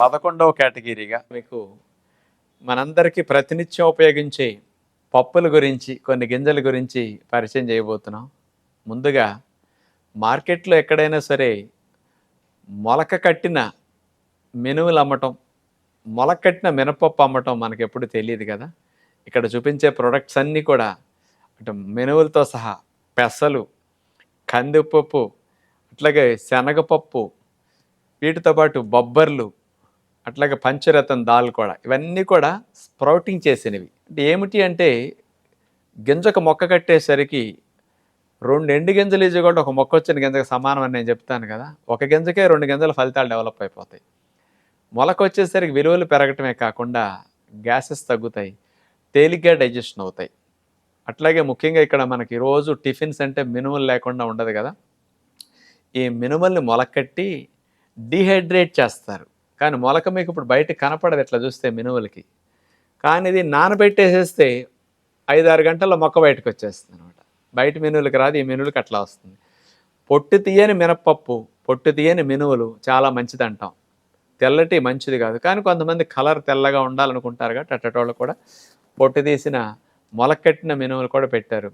పదకొండవ కేటగిరీగా మీకు మనందరికీ ప్రతినిత్యం ఉపయోగించే పప్పుల గురించి కొన్ని గింజల గురించి పరిచయం చేయబోతున్నాం. ముందుగా మార్కెట్లో ఎక్కడైనా సరే మొలక కట్టిన మెనువులు అమ్మటం మొలక కట్టిన మినపప్పు అమ్మటం మనకి ఎప్పుడు తెలియదు కదా. ఇక్కడ చూపించే ప్రొడక్ట్స్ అన్నీ కూడా అటు మెనువులతో సహా పెసలు కందిపప్పు అట్లాగే శనగపప్పు వీటితో పాటు బొబ్బర్లు అట్లాగే పంచరత్న దాల్ కూడా. ఇవన్నీ కూడా స్ప్రౌటింగ్ చేసినవి. అంటే ఏమిటి అంటే గింజకు మొక్క కట్టేసరికి రెండు ఎండు గింజలు ఇచ్చి కూడా ఒక మొక్క వచ్చిన గింజకు సమానం అని నేను చెప్తాను కదా. ఒక గింజకే రెండు గింజల ఫలితాలు డెవలప్ అయిపోతాయి. మొలక వచ్చేసరికి విలువలు పెరగటమే కాకుండా గ్యాసెస్ తగ్గుతాయి. తేలిగ్గా డైజెషన్ అవుతాయి. అట్లాగే ముఖ్యంగా ఇక్కడ మనకి రోజు టిఫిన్స్ అంటే మినుములు లేకుండా ఉండదు కదా. ఈ మినుమల్ని మొలకట్టి డీహైడ్రేట్ చేస్తారు. కానీ మొలక మీకు ఇప్పుడు బయట కనపడదు ఎట్లా చూస్తే మినువులకి. కానీ ఇది నానబెట్టేసేస్తే ఐదారు గంటల్లో మొక్క బయటకు వచ్చేస్తుంది అనమాట బయట మినువులకి రాదు ఈ మినువులకి అట్లా వస్తుంది. పొట్టు తీయని మినప్పప్పు పొట్టు తీయని మినువులు చాలా మంచిది అంటాం. తెల్లటి మంచిది కాదు. కానీ కొంతమంది కలర్ తెల్లగా ఉండాలనుకుంటారు కాబట్టి అట్టటోళ్ళు కూడా పొట్టు తీసిన మొలకట్టిన మినువులు కూడా పెట్టారు.